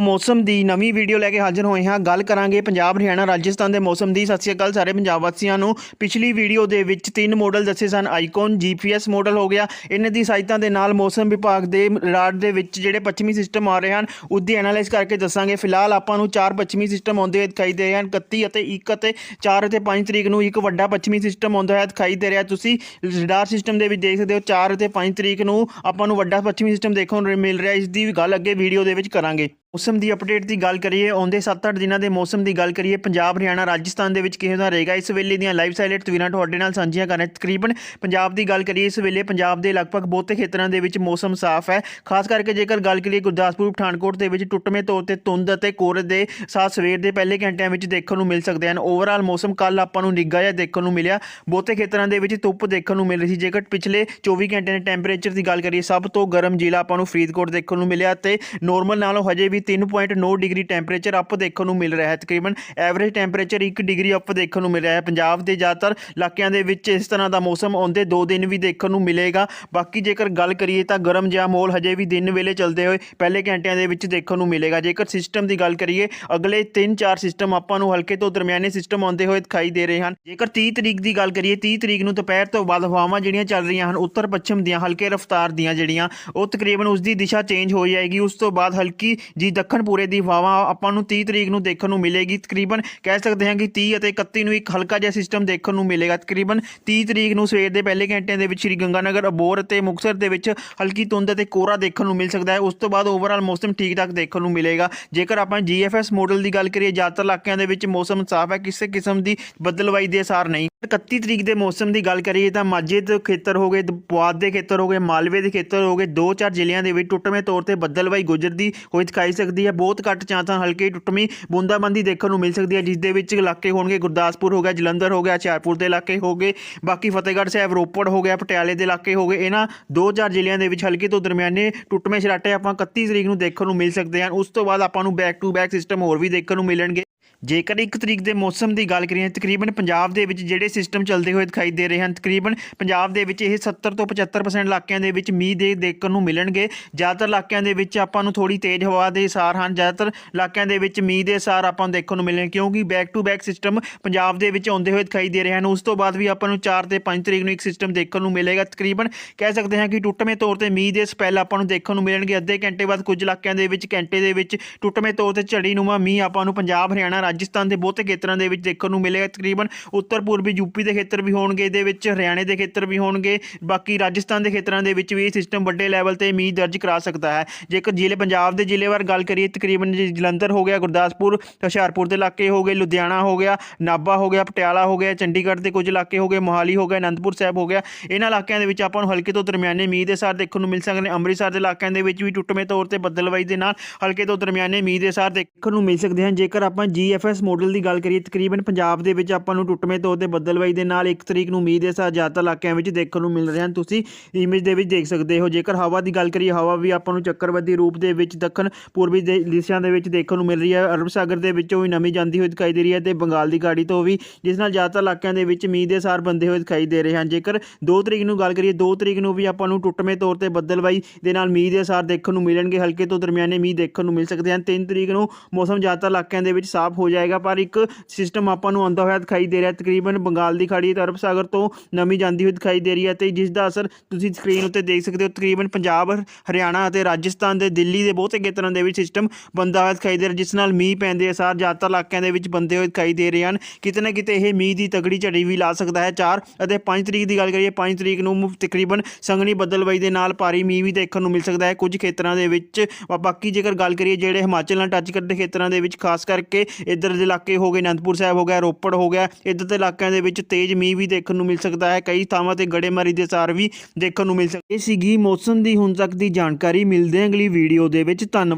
ਮੌਸਮ ਦੀ ਨਵੀਂ ਵੀਡੀਓ ਲੈ ਕੇ ਹਾਜ਼ਰ ਹੋਏ ਹਾਂ। ਗੱਲ ਕਰਾਂਗੇ ਪੰਜਾਬ, ਹਰਿਆਣਾ, ਰਾਜਸਥਾਨ ਦੇ ਮੌਸਮ ਦੀ। ਸਤਿ ਸ਼੍ਰੀ ਅਕਾਲ ਸਾਰੇ ਪੰਜਾਬ ਵਾਸੀਆਂ ਨੂੰ। ਪਿਛਲੀ ਵੀਡੀਓ ਦੇ ਵਿੱਚ ਤਿੰਨ ਮਾਡਲ ਦੱਸੇ ਸਨ ਆਈਕਨ ਜੀਪੀਐਸ ਮਾਡਲ ਹੋ ਗਿਆ। ਇਹਨਾਂ ਦੀ ਸਹਾਇਤਾ ਦੇ ਨਾਲ ਮੌਸਮ ਵਿਭਾਗ ਦੇ ਰਾਡ ਦੇ ਵਿੱਚ ਜਿਹੜੇ ਪੱਛਮੀ ਸਿਸਟਮ ਆ ਰਹੇ ਹਨ ਉਹਦੀ ਐਨਾਲਾਈਜ਼ ਕਰਕੇ ਦੱਸਾਂਗੇ। ਫਿਲਹਾਲ ਆਪਾਂ ਨੂੰ ਚਾਰ ਪੱਛਮੀ ਸਿਸਟਮ ਆਉਂਦੇ ਹੋਏ ਦਿਖਾਈ ਦੇ ਰਹੇ ਹਨ। 31 ਅਤੇ 1 ਅਤੇ 4 ਅਤੇ 5 ਤਰੀਕ ਨੂੰ ਇੱਕ ਵੱਡਾ ਪੱਛਮੀ ਸਿਸਟਮ ਆਉਂਦਾ ਹੋਇਆ ਦਿਖਾਈ ਦੇ ਰਿਹਾ। ਤੁਸੀਂ ਰਡਾਰ ਸਿਸਟਮ ਦੇ ਵਿੱਚ ਦੇਖ ਸਕਦੇ ਹੋ 4 ਅਤੇ 5 ਤਰੀਕ ਨੂੰ ਆਪਾਂ ਨੂੰ ਵੱਡਾ ਪੱਛਮੀ ਸਿਸਟਮ ਦੇਖਣ ਨੂੰ ਮਿਲ ਰਿਹਾ। ਇਸ ਦੀ ਵੀ ਗੱਲ ਅੱਗੇ ਵੀਡੀਓ ਦੇ ਵਿੱਚ ਕਰਾਂਗੇ। ਮੌਸਮ ਦੀ ਅਪਡੇਟ ਦੀ ਗੱਲ ਕਰੀਏ, ਆਉਂਦੇ 7-8 ਦਿਨਾਂ ਦੇ ਮੌਸਮ ਦੀ ਗੱਲ ਕਰੀਏ, ਪੰਜਾਬ, ਹਰਿਆਣਾ, ਰਾਜਸਥਾਨ ਦੇ ਵਿੱਚ ਕਿਹੋ ਜਿਹਾ ਰਹੇਗਾ? ਇਸ ਵੇਲੇ ਦੀਆਂ ਲਾਈਵ ਸਾਈਲੈਂਟ ਤਸਵੀਰਾਂ ਤੁਹਾਡੇ ਨਾਲ ਸਾਂਝੀਆਂ ਕਰਨਾ ਤਕਰੀਬਨ ਪੰਜਾਬ ਦੀ ਗੱਲ ਕਰੀਏ, ਇਸ ਵੇਲੇ ਪੰਜਾਬ ਦੇ ਲਗਭਗ ਬਹੁਤੇ ਖੇਤਰਾਂ ਦੇ ਵਿੱਚ ਮੌਸਮ ਸਾਫ਼ ਹੈ। ਖਾਸ ਕਰਕੇ ਜੇਕਰ ਗੱਲ ਕਰੀਏ ਗੁਰਦਾਸਪੁਰ, ਪਠਾਨਕੋਟ ਦੇ ਵਿੱਚ ਟੁੱਟਵੇਂ ਤੌਰ ਤੇ ਧੁੰਦ ਅਤੇ ਕੋਹਰੇ ਦੇ ਸਾਥ ਸਵੇਰ ਦੇ ਪਹਿਲੇ ਘੰਟਿਆਂ ਵਿੱਚ ਦੇਖਣ ਨੂੰ ਮਿਲ ਸਕਦੇ ਹਨ। ਓਵਰਆਲ ਮੌਸਮ ਕੱਲ ਆਪਾਂ ਨੂੰ ਨਿੱਘਾ ਜਿਹਾ ਦੇਖਣ ਨੂੰ ਮਿਲਿਆ। ਬਹੁਤੇ ਖੇਤਰਾਂ ਦੇ ਵਿੱਚ ਧੁੱਪ ਦੇਖਣ ਨੂੰ ਮਿਲ ਰਹੀ ਸੀ। ਜੇਕਰ ਪਿਛਲੇ 24 ਘੰਟਿਆਂ ਦੇ ਟੈਂਪਰੇਚਰ ਦੀ ਗੱਲ ਕਰੀਏ, ਸਭ ਤੋਂ ਗਰਮ ਜ਼ਿਲ੍ਹਾ ਆਪਾਂ ਨੂੰ ਫਰੀਦਕੋਟ ਦੇਖਣ ਨੂੰ ਮਿਲਿਆ ਤੇ ਨੋਰਮਲ ਨਾਲੋਂ ਹਜੇ ਵੀ 3.9 ਡਿਗਰੀ ਟੈਂਪਰੇਚਰ ਅਪ ਦੇਖਣ ਨੂੰ ਮਿਲ ਰਿਹਾ ਹੈ। ਤਕਰੀਬਨ ਐਵਰੇਜ ਟੈਂਪਰੇਚਰ 1 ਡਿਗਰੀ ਅਪ ਦੇਖਣ ਨੂੰ ਮਿਲ ਰਿਹਾ ਹੈ। ਪੰਜਾਬ ਦੇ ਜ਼ਿਆਦਾਤਰ ਇਲਾਕਿਆਂ ਦੇ ਵਿੱਚ ਇਸ ਤਰ੍ਹਾਂ ਦਾ ਮੌਸਮ ਆਉਂਦੇ 2 ਦਿਨ ਵੀ ਦੇਖਣ ਨੂੰ ਮਿਲੇਗਾ। ਬਾਕੀ ਜੇਕਰ ਗੱਲ ਕਰੀਏ ਤਾਂ ਗਰਮ ਜਿਹਾ ਮਾਹੌਲ ਹਜੇ ਵੀ ਦਿਨ ਵੇਲੇ ਚੱਲਦੇ ਹੋਏ ਪਹਿਲੇ ਘੰਟਿਆਂ ਦੇ ਵਿੱਚ ਦੇਖਣ ਨੂੰ ਮਿਲੇਗਾ। ਜੇਕਰ ਸਿਸਟਮ ਦੀ ਗੱਲ ਕਰੀਏ, ਅਗਲੇ 3-4 ਸਿਸਟਮ ਆਪਾਂ ਨੂੰ ਹਲਕੇ ਤੋਂ ਦਰਮਿਆਨੇ ਸਿਸਟਮ ਆਉਂਦੇ ਹੋਏ ਦਿਖਾਈ ਦੇ ਰਹੇ ਹਨ। ਜੇਕਰ 30 ਤਰੀਕ ਦੀ ਗੱਲ ਕਰੀਏ 30 ਤਰੀਕ ਨੂੰ ਦੁਪਹਿਰ ਤੋਂ ਬਾਅਦ ਹਵਾਵਾਂ ਜਿਹੜੀਆਂ ਚੱਲ ਰਹੀਆਂ ਹਨ ਉੱਤਰ ਪੱਛਮ ਦੀਆਂ ਹਲਕੇ ਰਫ਼ਤਾਰ ਦੀਆਂ ਜਿਹੜੀਆਂ, ਉਹ ਤਕਰੀਬਨ ਉਸ ਦੀ ਦਿਸ਼ਾ ਚੇਂਜ ਹੋ ਜਾਏਗੀ। ਉਸ ਤੋਂ ਬਾਅਦ ਹਲਕੀ ਜੀ ਦੱਖਣ ਪੂਰੇ ਦੀ ਹਵਾ ਆਪਾਂ ਨੂੰ 30 ਤਰੀਕ ਨੂੰ ਦੇਖਣ ਨੂੰ ਮਿਲੇਗੀ। ਤਕਰੀਬਨ ਕਹਿ ਸਕਦੇ ਹਾਂ ਕਿ 30 ਅਤੇ 31 ਨੂੰ ਇੱਕ ਹਲਕਾ ਜਿਹਾ ਸਿਸਟਮ ਦੇਖਣ ਨੂੰ ਮਿਲੇਗਾ। ਤਕਰੀਬਨ 30 ਤਰੀਕ ਨੂੰ ਸਵੇਰ ਦੇ ਪਹਿਲੇ ਘੰਟਿਆਂ ਦੇ ਵਿੱਚ ਸ਼੍ਰੀ ਗੰਗਾਨਗਰ ਅਬੋਰ ਅਤੇ ਮੁਕਤਸਰ ਦੇ ਵਿੱਚ ਹਲਕੀ ਧੁੰਦ ਅਤੇ ਕੋਹਰਾ ਦੇਖਣ ਨੂੰ ਮਿਲ ਸਕਦਾ ਹੈ। ਉਸ ਤੋਂ ਬਾਅਦ ਓਵਰਆਲ ਮੌਸਮ ਠੀਕ ਠਾਕ ਦੇਖਣ ਨੂੰ ਮਿਲੇਗਾ। ਜੇਕਰ ਆਪਾਂ ਜੀਐਫਐਸ ਮਾਡਲ ਦੀ ਗੱਲ ਕਰੀਏ, ਜ਼ਿਆਦਾਤਰ ਇਲਾਕਿਆਂ ਦੇ ਵਿੱਚ ਮੌਸਮ ਸਾਫ਼ ਹੈ, ਕਿਸੇ ਕਿਸਮ ਦੀ ਬਦਲਵਾਈ ਦੇ ਅਸਾਰ ਨਹੀਂ। 31 ਤਰੀਕ ਦੇ ਮੌਸਮ ਦੀ ਗੱਲ ਕਰੀਏ ਤਾਂ ਮਾਝੇ ਦੇ ਖੇਤਰ ਹੋ ਗਏ ਦ- ਪੁਆਧ ਦੇ ਖੇਤਰ ਹੋ ਗਏ, ਮਾਲਵੇ ਦੇ ਖੇਤਰ ਹੋ ਗਏ, ਦੋ ਚਾਰ ਜ਼ਿਲ੍ਹਿਆਂ ਦੇ ਵਿੱਚ ਟੁੱਟਵੇਂ ਤੌਰ ਤੇ ਬੱਦਲਵਾਈ ਗੁਜਰਦੀ ਹੋਈ ਦਿਖਾਈ ਸਕਦੀ ਹੈ। ਬਹੁਤ ਘੱਟ ਚਾਂਸਾਂ ਹਲਕੀ ਟੁੱਟਵੀਂ ਬੂੰਦਾਬਾਂਦੀ ਦੇਖਣ ਨੂੰ ਮਿਲ ਸਕਦੀ ਹੈ ਜਿਸ ਦੇ ਵਿੱਚ ਇਲਾਕੇ ਹੋਣਗੇ ਗੁਰਦਾਸਪੁਰ ਹੋ ਗਿਆ, ਜਲੰਧਰ ਹੋ ਗਿਆ, ਹੁਸ਼ਿਆਰਪੁਰ ਦੇ ਇਲਾਕੇ ਹੋ ਗਏ, ਬਾਕੀ ਫਤਿਹਗੜ੍ਹ ਸਾਹਿਬ, ਰੋਪੜ ਹੋ ਗਿਆ, ਪਟਿਆਲੇ ਦੇ ਇਲਾਕੇ ਹੋ ਗਏ। ਇਹਨਾਂ ਦੋ ਚਾਰ ਜ਼ਿਲ੍ਹਿਆਂ ਦੇ ਵਿੱਚ ਹਲਕੇ ਤੋਂ ਦਰਮਿਆਨੇ ਟੁੱਟਵੇਂ ਛਰਾਟੇ ਆਪਾਂ 31 ਤਰੀਕ ਨੂੰ ਦੇਖਣ ਨੂੰ ਮਿਲ ਸਕਦੇ ਹਨ। ਉਸ ਤੋਂ ਬਾਅਦ ਆਪਾਂ ਨੂੰ ਬੈਕ ਟੂ ਬੈਕ ਸਿਸਟਮ ਹੋਰ ਵੀ ਦੇਖਣ ਨੂੰ ਮਿਲਣਗੇ। ਜੇਕਰ ਇੱਕ ਤਰੀਕ ਦੇ ਮੌਸਮ ਦੀ ਗੱਲ ਕਰੀਏ, ਤਕਰੀਬਨ ਪੰਜਾਬ ਦੇ ਵਿੱਚ ਜਿਹੜੇ ਸਿਸਟਮ ਚੱਲਦੇ ਹੋਏ ਦਿਖਾਈ ਦੇ ਰਹੇ ਹਨ, ਤਕਰੀਬਨ ਪੰਜਾਬ ਦੇ ਵਿੱਚ ਇਹ 70 ਤੋਂ 75% ਇਲਾਕਿਆਂ ਦੇ ਵਿੱਚ ਮੀਂਹ ਦੇ ਦੇਖਣ ਨੂੰ ਮਿਲਣਗੇ। ਜ਼ਿਆਦਾਤਰ ਇਲਾਕਿਆਂ ਦੇ ਵਿੱਚ ਆਪਾਂ ਨੂੰ ਥੋੜੀ ਤੇਜ਼ ਹਵਾ ਦੇ ਸਾਰ ਹਨ। ਜ਼ਿਆਦਾਤਰ ਇਲਾਕਿਆਂ ਦੇ ਵਿੱਚ ਮੀਂਹ ਦੇ ਸਾਰ ਆਪਾਂ ਨੂੰ ਦੇਖਣ ਨੂੰ ਮਿਲਣਗੇ, ਕਿਉਂਕਿ back to back system Punjab ਦੇ ਵਿੱਚ ਆਉਂਦੇ ਹੋਏ ਦਿਖਾਈ ਦੇ ਰਹੇ ਹਨ। ਉਸ ਤੋਂ ਬਾਅਦ ਵੀ ਆਪਾਂ ਨੂੰ 4 ਤੇ 5 ਤਰੀਕ ਨੂੰ ਇੱਕ ਸਿਸਟਮ ਦੇਖਣ ਨੂੰ ਮਿਲੇਗਾ। ਤਕਰੀਬਨ ਕਹਿ ਸਕਦੇ ਹਾਂ ਕਿ ਟੁੱਟਵੇਂ ਤੌਰ ਤੇ ਮੀਂਹ ਦੇ ਸਪੈਲ ਆਪਾਂ ਨੂੰ ਦੇਖਣ ਨੂੰ ਮਿਲਣਗੇ। ਅੱਧੇ ਘੰਟੇ ਬਾਅਦ ਕੁਝ ਇਲਾਕਿਆਂ ਦੇ ਵਿੱਚ, ਘੰਟੇ ਦੇ ਵਿੱਚ ਟੁੱਟਵੇਂ ਤੌਰ ਤੇ ਝੜੀ ਨੂੰ ਮੀਂਹ ਆਪਾਂ ਨੂੰ ਪੰਜਾਬ, ਹਰਿਆਣਾ ਰਾਜਸਥਾਨ ਦੇ ਬਹੁਤੇ ਖੇਤਰਾਂ ਦੇ ਵਿੱਚ ਦੇਖਣ ਨੂੰ ਮਿਲੇਗਾ ਤਕਰੀਬਨ ਉੱਤਰ ਪੂਰਬੀ ਯੂਪੀ ਦੇ ਖੇਤਰ ਵੀ ਹੋਣਗੇ ਇਹਦੇ ਵਿੱਚ ਹਰਿਆਣੇ ਦੇ ਖੇਤਰ ਵੀ ਹੋਣਗੇ। ਬਾਕੀ ਰਾਜਸਥਾਨ ਦੇ ਖੇਤਰਾਂ ਦੇ ਵਿੱਚ ਵੀ ਇਹ ਸਿਸਟਮ ਵੱਡੇ ਲੈਵਲ ਤੇ ਮੀਂਹ ਦਰਜ ਕਰਾ ਸਕਦਾ ਹੈ। ਜੇਕਰ ਜ਼ਿਲ੍ਹੇ ਪੰਜਾਬ ਦੇ ਜ਼ਿਲ੍ਹੇ ਵਾਰ ਗੱਲ ਕਰੀਏ, ਤਕਰੀਬਨ ਜੀ, ਜਲੰਧਰ ਹੋ ਗਿਆ, ਗੁਰਦਾਸਪੁਰ, ਹੁਸ਼ਿਆਰਪੁਰ ਦੇ ਇਲਾਕੇ ਹੋ ਗਏ, ਲੁਧਿਆਣਾ ਹੋ ਗਿਆ, ਨਾਭਾ ਹੋ ਗਿਆ, ਪਟਿਆਲਾ ਹੋ ਗਿਆ, ਚੰਡੀਗੜ੍ਹ ਦੇ ਕੁਝ ਇਲਾਕੇ ਹੋ ਗਏ, ਮੋਹਾਲੀ ਹੋ ਗਿਆ, ਅਨੰਦਪੁਰ ਸਾਹਿਬ ਹੋ ਗਿਆ। ਇਹਨਾਂ ਇਲਾਕਿਆਂ ਦੇ ਵਿੱਚ ਆਪਾਂ ਨੂੰ ਹਲਕੇ ਤੋਂ ਦਰਮਿਆਨੇ ਮੀਂਹ ਦੇ ਸਾਰ ਦੇਖਣ ਨੂੰ ਮਿਲ ਸਕਦੇ ਨੇ। ਅੰਮ੍ਰਿਤਸਰ ਦੇ ਇਲਾਕਿਆਂ ਦੇ ਵਿੱਚ ਵੀ ਟੁੱਟਵੇਂ ਤੌਰ ਤੇ ਬੱਦਲਵਾਈ ਦੇ ਨਾਲ ਹਲਕੇ ਤੋਂ ਦਰਮਿਆਨੇ ਮੀਂਹ ਦੇ ਸਾਰ ਦੇਖਣ ਨੂੰ ਮਿਲ ਸਕਦੇ ਹਨ। ਜੇਕਰ ਆਪਾਂ ਜੀ ਜੀਐਫਐਸ ਮਾਡਲ ਦੀ ਗੱਲ ਕਰੀਏ, ਤਕਰੀਬਨ ਪੰਜਾਬ ਦੇ ਵਿੱਚ ਆਪਾਂ ਨੂੰ ਟੁੱਟਵੇਂ ਤੌਰ ਤੇ ਬੱਦਲਵਾਈ ਦੇ ਨਾਲ 1 ਤਰੀਕ ਨੂੰ ਮੀਂਹ ਦੇ ਸਾਰ ਜ਼ਿਆਦਾਤਰ ਇਲਾਕਿਆਂ ਵਿੱਚ ਦੇਖਣ ਨੂੰ ਮਿਲ ਰਹੇ ਹਨ ਤੁਸੀਂ ਇਮੇਜ ਦੇ ਵਿੱਚ ਦੇਖ ਸਕਦੇ ਹੋ, ਜੇਕਰ ਹਵਾ ਦੀ ਗੱਲ ਕਰੀਏ, ਹਵਾ ਵੀ ਆਪਾਂ ਨੂੰ ਚੱਕਰਵਾਦੀ ਰੂਪ ਦੇ ਵਿੱਚ ਦੱਖਣ ਪੂਰਬੀ ਦੇ ਦਿਸ਼ਾ ਦੇ ਵਿੱਚ ਦੇਖਣ ਨੂੰ ਮਿਲ ਰਹੀ ਹੈ। ਅਰਬ ਸਾਗਰ ਦੇ ਵਿੱਚੋਂ ਵੀ ਨਮੀ ਜਾਂਦੀ ਹੋਈ ਦਿਖਾਈ ਦੇ ਰਹੀ ਹੈ ਤੇ ਬੰਗਾਲ ਦੀ ਖਾੜੀ ਤੋਂ ਵੀ, ਜਿਸ ਨਾਲ ਜ਼ਿਆਦਾਤਰ ਇਲਾਕਿਆਂ ਦੇ ਵਿੱਚ ਮੀਂਹ ਦੇ ਸਾਰ ਬੰਦੇ ਹੋਏ ਦਿਖਾਈ ਦੇ ਰਹੇ ਹਨ। ਜੇਕਰ 2 ਤਰੀਕ ਨੂੰ ਗੱਲ ਕਰੀਏ 2 ਤਰੀਕ ਨੂੰ ਵੀ ਆਪਾਂ ਨੂੰ ਟੁੱਟਵੇਂ ਤੌਰ ਤੇ ਬੱਦਲਵਾਈ ਦੇ ਨਾਲ ਮੀਂਹ ਦੇ ਸਾਰ ਦੇਖਣ ਨੂੰ ਮਿਲਣਗੇ, ਹਲਕੇ ਤੋਂ ਦਰਮਿਆਨੇ ਮੀਂਹ ਦੇਖਣ ਨੂੰ ਮਿਲ ਸਕਦੇ ਹਨ। 3 ਤਰੀਕ ਨੂੰ ਮੌਸਮ ਜ਼ਿਆਦਾਤਰ ਇਲਾਕਿਆਂ ਦੇ ਵਿੱਚ ਸਾਫ਼ ਹੋ ਹੋ ਜਾਏਗਾ, ਪਰ ਇੱਕ ਸਿਸਟਮ ਆਪਾਂ ਨੂੰ ਆਉਂਦਾ ਹੋਇਆ ਦਿਖਾਈ ਦੇ ਰਿਹਾ। ਤਕਰੀਬਨ ਬੰਗਾਲ ਦੀ ਖਾੜੀ ਤੇ ਅਰਬ ਸਾਗਰ ਤੋਂ ਨਮੀ ਜਾਂਦੀ ਹੋਈ ਦਿਖਾਈ ਦੇ ਰਹੀ ਹੈ ਤੇ ਜਿਸ ਦਾ ਅਸਰ ਤੁਸੀਂ ਸਕਰੀਨ ਉੱਤੇ ਦੇਖ ਸਕਦੇ ਹੋ। ਤਕਰੀਬਨ ਪੰਜਾਬ, ਹਰਿਆਣਾ ਅਤੇ ਰਾਜਸਥਾਨ ਦੇ ਦਿੱਲੀ ਦੇ ਬਹੁਤੇ ਖੇਤਰਾਂ ਦੇ ਵਿੱਚ ਸਿਸਟਮ ਬੰਦਾ ਹੋਇਆ ਦਿਖਾਈ ਦੇ ਰਿਹਾ, ਜਿਸ ਨਾਲ ਮੀਂਹ ਪੈਂਦੇ ਅਸਾਰ ਜ਼ਿਆਦਾਤਰ ਇਲਾਕਿਆਂ ਦੇ ਵਿੱਚ ਬੰਦੇ ਹੋਏ ਦਿਖਾਈ ਦੇ ਰਹੇ ਹਨ। ਕਿਤੇ ਨਾ ਕਿਤੇ ਇਹ ਮੀਂਹ ਦੀ ਤਗੜੀ ਝੜੀ ਵੀ ਲਾ ਸਕਦਾ ਹੈ। 4 ਅਤੇ 5 ਤਰੀਕ ਦੀ ਗੱਲ ਕਰੀਏ 5 ਤਰੀਕ ਨੂੰ ਤਕਰੀਬਨ ਸੰਘਣੀ ਬਦਲਵਾਈ ਦੇ ਨਾਲ ਭਾਰੀ ਮੀਂਹ ਵੀ ਦੇਖਣ ਨੂੰ ਮਿਲ ਸਕਦਾ ਹੈ। ਕੁਝ ਖੇਤਰਾਂ ਦੇ ਵਿੱਚ ਬਾਕੀ ਜੇਕਰ ਗੱਲ ਕਰੀਏ, ਜਿਹੜੇ ਹਿਮਾਚਲ ਨਾਲ ਟੱਚ ਕਰਦੇ ਖੇਤਰਾਂ ਦੇ ਵਿੱਚ, ਖਾਸ ਕਰਕੇ ਇੱਧਰ ਦੇ ਇਲਾਕੇ ਹੋ ਗਏ, ਅਨੰਦਪੁਰ ਸਾਹਿਬ ਹੋ ਗਿਆ, ਰੋਪੜ ਹੋ ਗਿਆ, ਇੱਧਰ ਦੇ ਇਲਾਕਿਆਂ ਦੇ ਵਿੱਚ ਤੇਜ਼ ਮੀਂਹ ਵੀ ਦੇਖਣ ਨੂੰ ਮਿਲ ਸਕਦਾ ਹੈ, ਕਈ ਥਾਵਾਂ ਤੇ ਗੜੇਮਾਰੀ ਦੇ ਸਾਰ ਵੀ ਦੇਖਣ ਨੂੰ ਮਿਲ ਸਕਦੇ ਇਹ ਸੀਗੀ ਮੌਸਮ ਦੀ ਹੁਣ ਤੱਕ ਦੀ ਜਾਣਕਾਰੀ, ਮਿਲਦੇ ਹਾਂ ਅਗਲੀ ਵੀਡੀਓ ਦੇ ਵਿੱਚ, ਧੰਨਵਾਦ।